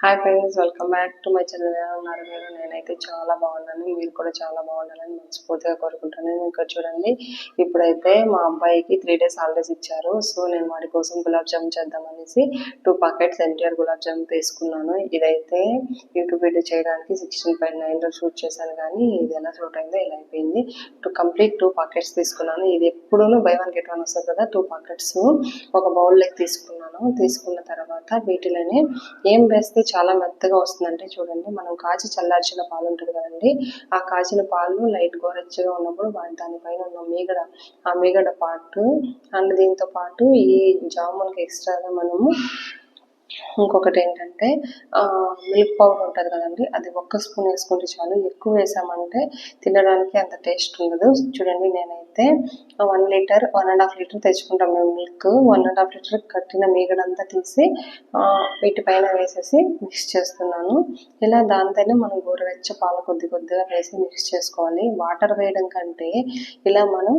Hi friends welcome back to my channel ఎలా ఉన్నారు మీరు? నేనైతే చాలా బాగున్నాను. మీరు కూడా చాలా బాగుండాలని మనస్ఫూర్తిగా కోరుకుంటాను నేను ఇక్కడ చూడండి ఇప్పుడైతే మా అబ్బాయికి త్రీ డేస్ హాలిడేస్ ఇచ్చారు. సో నేను వాడి కోసం gulab jam చేద్దామనేసి two packets NTR gulab jam తీసుకున్నాను. ఇదైతే యూట్యూబ్ వీడియో చేయడానికి సిక్స్టీన్ పాయింట్ నైన్లో షూట్ చేశాను కానీ ఇది ఎలా షూట్ అయిందో ఇలా అయిపోయింది. టూ కంప్లీట్ టూ పాకెట్స్ తీసుకున్నాను. ఇది ఎప్పుడూ బై వన్ గెట్ వన్ వస్తుంది కదా టూ పాకెట్స్ ఒక బౌల్లోకి తీసుకున్నాను. తీసుకున్న తర్వాత వీటిలోనే ఏం వేస్తే చాలా మెత్తగా వస్తుందంటే చూడండి. మనం కాచి చల్లార్చిన పాలు ఉంటుంది కదండి. ఆ కాచిన పాలు లైట్ గోరెచ్చగా ఉన్నప్పుడు వాటి దానిపైన ఉన్న మీగడ ఆ మీగడ పాటు అండ్ దీంతో పాటు ఈ జామున్కి ఎక్స్ట్రాగా మనము ఇంకొకటి ఏంటంటే మిల్క్ పౌడర్ ఉంటుంది కదండి అది ఒక్క స్పూన్ వేసుకుంటే చాలు. ఎక్కువ వేసామంటే తినడానికి అంత టేస్ట్ ఉండదు. చూడండి నేనైతే one litre one and half litre తెచ్చుకుంటాం మేము milk. One and half litre కట్టిన మీగడంతా తీసి వీటిపైన వేసేసి మిక్స్ చేస్తున్నాను. ఇలా దానితోనే మనం గోరువెచ్చ పాలు కొద్ది కొద్దిగా వేసి మిక్స్ చేసుకోవాలి. వాటర్ వేయడం కంటే ఇలా మనం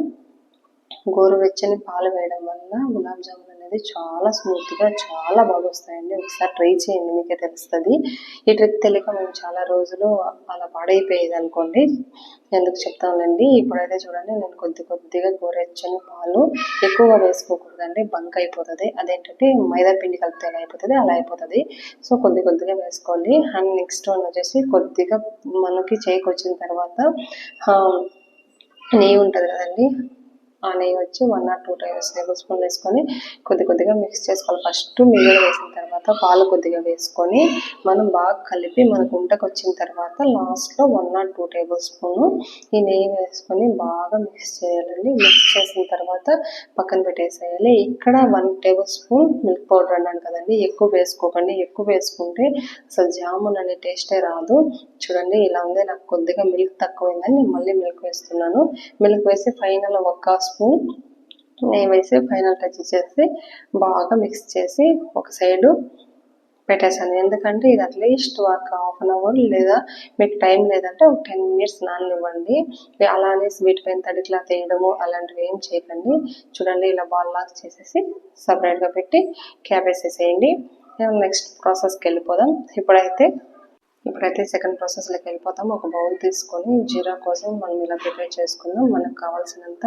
గోరువెచ్చని పాలు వేయడం వల్ల గులాబ్ జామున్ అనేది చాలా స్మూత్గా చాలా బాగా వస్తాయండి ఒకసారి ట్రై చేయండి మీకే తెలుస్తుంది. ఈ ట్రిక్ తెలియక మేము చాలా రోజులు అలా పాడైపోయేది అనుకోండి. ఎందుకు చెప్తానండి? ఇప్పుడైతే చూడండి నేను కొద్ది కొద్దిగా గోరెచ్చని పాలు ఎక్కువగా వేసుకోకూడదండి. బంక్ అయిపోతుంది. అదేంటంటే మైదా పిండి కలిపితే ఎలా అయిపోతుంది? అలా అయిపోతుంది. సో కొద్ది కొద్దిగా వేసుకోవాలి అండ్ నెక్స్ట్ వన్ వచ్చేసి కొద్దిగా మనకి చేయికి వచ్చిన తర్వాత నెయ్యి ఉంటుంది కదండి. ఆ నెయ్యి వచ్చి one or two tablespoon వేసుకొని కొద్ది కొద్దిగా మిక్స్ చేసుకోవాలి. ఫస్ట్ మిగిలి వేసిన తర్వాత పాలు కొద్దిగా వేసుకొని మనం బాగా కలిపి మనకు ఉంటకు వచ్చిన తర్వాత లాస్ట్లో one or two tablespoon ఈ నెయ్యి వేసుకొని బాగా మిక్స్ చేయాలండి. మిక్స్ చేసిన తర్వాత పక్కన పెట్టేసేయాలి. ఇక్కడ one tablespoon milk powder అన్నాను కదండి. ఎక్కువ వేసుకోకండి. ఎక్కువ వేసుకుంటే అసలు జామున్ అనే టేస్టే రాదు. చూడండి ఇలా ఉంది. నాకు కొద్దిగా మిల్క్ తక్కువైందని నేను మళ్ళీ మిల్క్ వేస్తున్నాను. మిల్క్ వేసి ఫైనల్ ఒక స్పూన్ నెయ్యి వేసి ఫైనల్ టచ్ చేసి బాగా మిక్స్ చేసి ఒక సైడు పెట్టేసాను ఎందుకంటే ఇది అట్లీస్ట్ ఒక హాఫ్ అన్ అవర్ లేదా మీకు టైం లేదంటే ఒక టెన్ మినిట్స్ నాననివ్వండి. అలానే స్వీట్ పైన తడిట్లా తీయడము అలాంటివి ఏం చేయకండి. చూడండి ఇలా బాల్ లాగా చేసేసి సపరేట్గా పెట్టి క్యాప్ నెక్స్ట్ ప్రాసెస్కి వెళ్ళిపోదాం. ఇప్పుడైతే ఇప్పుడైతే సెకండ్ ప్రాసెస్లోకి వెళ్ళిపోతాం ఒక బౌల్ తీసుకొని జీరా కోసం మనం ఇలా ప్రిపేర్ చేసుకుందాం. మనకు కావాల్సినంత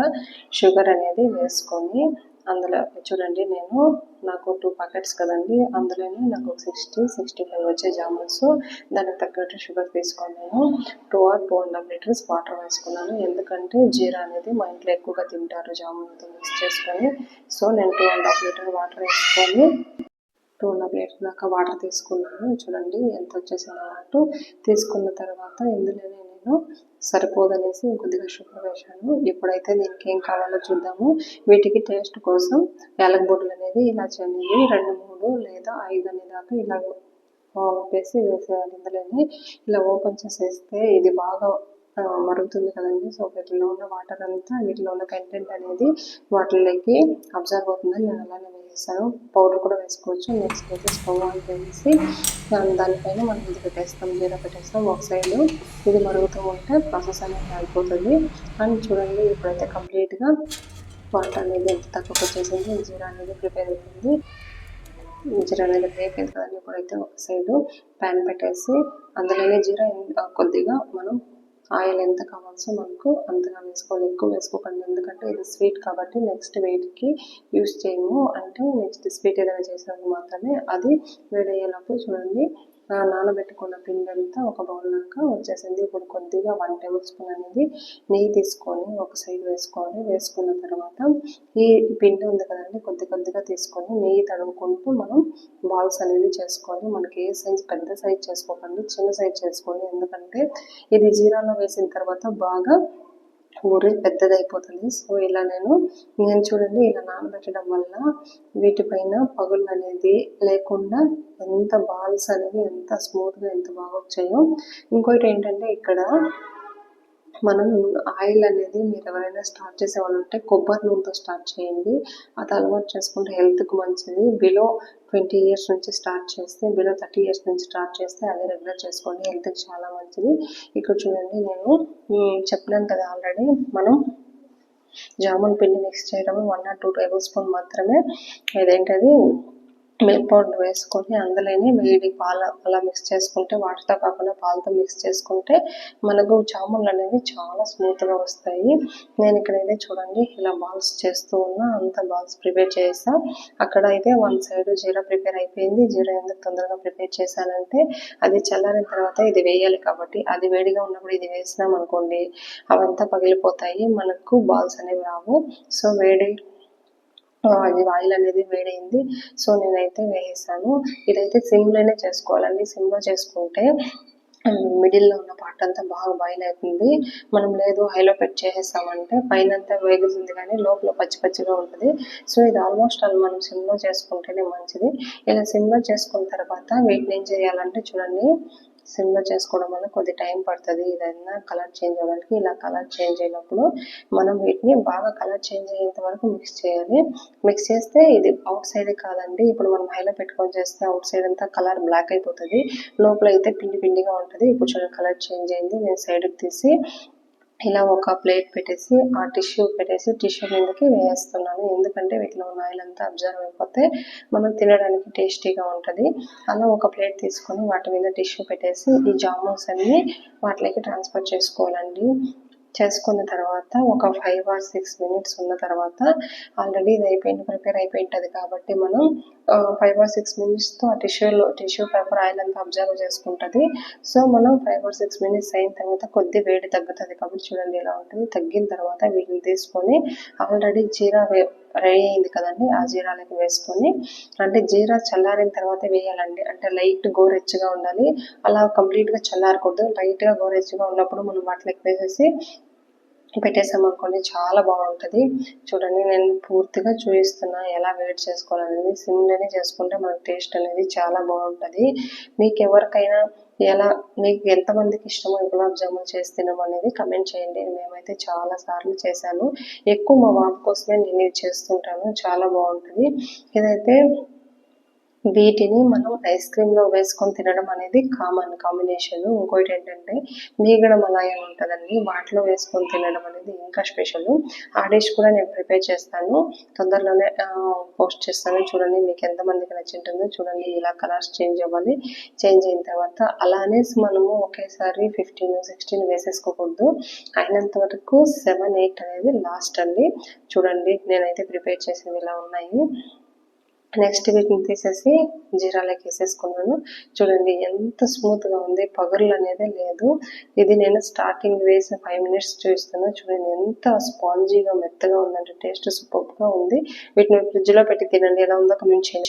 షుగర్ అనేది వేసుకొని అందులో చూడండి నేను నాకు టూ ప్యాకెట్స్ కదండి. అందులోనే నాకు సిక్స్టీ సిక్స్టీ ఫైవ్ వచ్చే జామున్స్. దానికి తగ్గట్టు షుగర్ తీసుకున్నాను two or two and half litres water వేసుకున్నాను. ఎందుకంటే జీరా అనేది మా ఇంట్లో ఎక్కువగా తింటారు జామున్తో మిక్స్ చేసుకొని. సో నేను two and half litre water వేసుకొని టూ అండ్ హాఫ్ లీటర్ దాకా వాటర్ తీసుకున్నాను. చూడండి ఎంత వచ్చేసింది అన్నట్టు తీసుకున్న తర్వాత ఇందులోనే నేను సరిపోదనేసి కొద్దిగా షుగర్ వేశాను. ఇప్పుడైతే దీనికి ఏం కావాలో చూద్దాము. వీటికి టేస్ట్ కోసం యాలక్ బొడ్లు అనేది ఇలా చేయండి. రెండు మూడు లేదా ఐదు అనే దాకా ఇలా వేసి వేసేయాలి. ఇందులోనే ఇలా ఓపెన్ చేసేస్తే ఇది బాగా మరుగుతుంది కదండి. సో వీటిలో ఉన్న వాటర్ అంతా వీటిలో ఉన్న కంటెంట్ అనేది వాటిలోకి అబ్జర్వ్ అవుతుందని నేను అలానే వేసాను పౌడర్ కూడా వేసుకోవచ్చు. నెక్స్ట్ అయితే స్టవ్ ఆన్ చేసి దానిపైన మనం ఇది పెట్టేస్తాం జీరా పెట్టేస్తాం. ఒక సైడ్ ఇది మరుగుతూ ఉంటే ప్రాసెస్ అనేది అయిపోతుంది. అండ్ చూడండి ఇప్పుడైతే కంప్లీట్గా వాటర్ అనేది ఎంత తక్కువ వచ్చేసింది. జీరా అనేది ప్రిపేర్ అవుతుంది జీరా అనేది అయిపోయింది కదండి. ఇప్పుడైతే ఒక సైడు ప్యాన్ పెట్టేసి అందులోనే జీరా కొద్దిగా మనం ఆయిల్ ఎంత కావాల్సో మనకు అంతగా వేసుకోవాలి. ఎక్కువ వేసుకోకండి. ఎందుకంటే ఇది స్వీట్ కాబట్టి నెక్స్ట్ వెయిట్కి యూస్ చేయము. అంటే నెక్స్ట్ స్వీట్ ఏదైనా చేసినప్పుడు మాత్రమే అది వేడయ్యేలోపు చూడండి. నానబెట్టుకున్న పిండి అంతా ఒక బౌల్ దాకా వచ్చేసింది. ఇప్పుడు కొద్దిగా వన్ టేబుల్ స్పూన్ అనేది నెయ్యి తీసుకొని ఒక సైడ్ వేసుకోవాలి. వేసుకున్న తర్వాత ఈ పిండి ఉంది కదండి కొద్ది కొద్దిగా తీసుకొని నెయ్యి తడుముకుంటూ మనం బాల్స్ అనేది చేసుకోవాలి. మనకి ఏ సైజ్ పెద్ద సైజ్ చేసుకోకండి చిన్న సైజ్ చేసుకోండి ఎందుకంటే ఇది జీరాలో వేసిన తర్వాత బాగా ఊరి పెద్దదైపోతుంది. సో ఇలా నేను నేను చూడండి ఇలా నానబెట్టడం వల్ల వీటిపైన పగులు అనేది లేకుండా ఎంత బాల్స్ అనేవి ఎంత స్మూత్గా ఎంత బాగా వచ్చాయో. ఇంకోటి ఏంటంటే ఇక్కడ మనం ఆయిల్ అనేది మీరు ఎవరైనా స్టార్ట్ చేసే వాళ్ళు ఉంటే కొబ్బరి నూనెతో స్టార్ట్ చేయండి. అది అలవాటు చేసుకుంటే హెల్త్కి మంచిది. బిలో ట్వంటీ ఇయర్స్ నుంచి స్టార్ట్ చేస్తే బిలో థర్టీ ఇయర్స్ నుంచి స్టార్ట్ చేస్తే అది రెగ్యులర్ చేసుకోండి. హెల్త్కి చాలా మంచిది. ఇక్కడ చూడండి నేను చెప్పినాను కదా ఆల్రెడీ మనం జామున్ పిండి మిక్స్ చేయడం one or two tablespoon మాత్రమే. ఇదేంటది? మిల్క్ పౌడర్ వేసుకొని అందులోనే వేడి పాలు అలా మిక్స్ చేసుకుంటే వాటర్తో కాకుండా పాలతో మిక్స్ చేసుకుంటే మనకు జామున్లు అనేవి చాలా స్మూత్గా వస్తాయి. నేను ఇక్కడైతే చూడండి ఇలా బాల్స్ చేస్తూ ఉన్నా అంత బాల్స్ ప్రిపేర్ చేసా. అక్కడ అయితే వన్ సైడ్ జీరా ప్రిపేర్ అయిపోయింది. జీరా ఎందుకు తొందరగా ప్రిపేర్ చేశానంటే అది చల్లారిన తర్వాత ఇది వేయాలి కాబట్టి అది వేడిగా ఉన్నప్పుడు ఇది వేసినాం అనుకోండి అవంతా పగిలిపోతాయి మనకు బాల్స్ అనేవి రావు. సో వేడి అది ఆయిల్ అనేది వేడైంది. సో నేనైతే వేసేసాను. ఇదైతే సిమ్లోనే చేసుకోవాలండి. సిమ్లో చేసుకుంటే మిడిల్లో ఉన్న పార్ట్ అంతా బాగా బాయిల్ అవుతుంది. మనం లేదు హైలో పెట్ చేసేస్తామంటే పైన అంతా వేగుతుంది కానీ లోపల పచ్చి పచ్చిగా ఉంటుంది. సో ఇది ఆల్మోస్ట్ అలా మనం సిమ్లో చేసుకుంటేనే మంచిది. ఇలా సిమ్లో చేసుకున్న తర్వాత వీటిని ఏం చేయాలంటే చూడండి. సిమ్లో చేసుకోవడం వల్ల కొద్ది టైం పడుతుంది. ఏదైనా కలర్ చేంజ్ అవ్వడానికి ఇలా కలర్ చేంజ్ అయినప్పుడు మనం వీటిని బాగా కలర్ చేంజ్ అయ్యేంత వరకు మిక్స్ చేయాలి. మిక్స్ చేస్తే ఇది అవుట్ సైడ్ కాదండి. ఇప్పుడు మనం హైలో పెట్టుకొని చేస్తే అవుట్ సైడ్ అంతా కలర్ బ్లాక్ అయిపోతుంది. లోపల అయితే పిండి పిండిగా ఉంటుంది. ఇప్పుడు చూడండి కలర్ చేంజ్ అయింది. నేను సైడ్కి తీసి ఇలా ఒక ప్లేట్ పెట్టేసి ఆ టిష్యూ పెట్టేసి టిష్యూ మీదకి వేస్తున్నాను. ఎందుకంటే వీటిలో ఉన్న ఆయిల్ అంతా అబ్జర్వ్ అయిపోతే మనం తినడానికి టేస్టీగా ఉంటుంది. అలా ఒక ప్లేట్ తీసుకొని వాటి మీద టిష్యూ పెట్టేసి ఈ జామున్స్ అన్ని వాటిలోకి ట్రాన్స్ఫర్ చేసుకోవాలండి. చేసుకున్న తర్వాత ఒక ఫైవ్ ఆర్ సిక్స్ మినిట్స్ ఉన్న తర్వాత ఆల్రెడీ ఇది అయిపోయింది ప్రిపేర్ అయిపోయి ఉంటుంది కాబట్టి మనం ఫైవ్ ఆర్ సిక్స్ మినిట్స్తో ఆ టిష్యూలో టిష్యూ పేపర్ ఆయిల్ అంతా అబ్జర్వ్ చేసుకుంటుంది. సో మనం ఫైవ్ ఆర్ సిక్స్ మినిట్స్ అయిన తర్వాత కొద్ది వేడి తగ్గుతుంది కాబట్టి చూడండి ఎలా ఉంటుంది. తగ్గిన తర్వాత వీటిని తీసుకొని ఆల్రెడీ జీరా ఫ్రై రెడీ అయింది కదండి ఆ జీరాలకి వేసుకొని అంటే జీరా చల్లారిన తర్వాత వేయాలండి. అంటే లైట్ గోరెచ్చగా ఉండాలి. అలా కంప్లీట్గా చల్లారకూడదు. లైట్గా గోరెచ్చగా ఉన్నప్పుడు మనం వాటిలోకి వేసేసి పెట్టేసామనుకోండి చాలా బాగుంటుంది. చూడండి నేను పూర్తిగా చూపిస్తున్నా ఎలా వెయిట్ చేసుకోవాలనేది. సిమ్లోనే చేసుకుంటే మనకు టేస్ట్ అనేది చాలా బాగుంటుంది. మీకు ఎవరికైనా ఎలా మీకు ఎంతమందికి ఇష్టమో గులాబ్ జామున్ చేసి తినడం అనేది కమెంట్ చేయండి. మేమైతే చాలా సార్లు చేశాను. ఎక్కువ మా బాబు కోసమే నేను ఇది చేస్తుంటాను. చాలా బాగుంటుంది. ఇదైతే వీటిని మనం ఐస్ క్రీమ్లో వేసుకొని తినడం అనేది కామన్ కాంబినేషన్. ఇంకోటి ఏంటంటే మీగడ మలాయం ఉంటుందండి. వాటిలో వేసుకొని తినడం అనేది ఇంకా స్పెషల్. ఆ డిష్ కూడా నేను ప్రిపేర్ చేస్తాను. తొందరలోనే పోస్ట్ చేస్తాను. చూడండి మీకు ఎంతమందికి నచ్చింటుందో చూడండి. ఇలా కలర్స్ చేంజ్ అవ్వాలి. చేంజ్ అయిన తర్వాత అలానే మనము ఒకేసారి ఫిఫ్టీన్ సిక్స్టీన్ వేసేసుకోకూడదు. అయినంత వరకు సెవెన్ ఎయిట్ అనేది లాస్ట్ అండి. చూడండి నేనైతే ప్రిపేర్ చేసేవి ఇలా ఉన్నాయి. నెక్స్ట్ వీటిని తీసేసి జీరాలోకి వేసేసుకున్నాను చూడండి ఎంత స్మూత్గా ఉంది. పగర్లు అనేది లేదు. ఇది నేను స్టార్టింగ్ వేసి ఫైవ్ మినిట్స్ చూస్తాను చూడండి ఎంత స్పాంజీగా మెత్తగా ఉందంటే టేస్ట్ సూపర్గా ఉంది. వీటిని ఫ్రిడ్జ్లో పెట్టి తినండి. ఎలా ఉందో కమెంట్ చేయండి.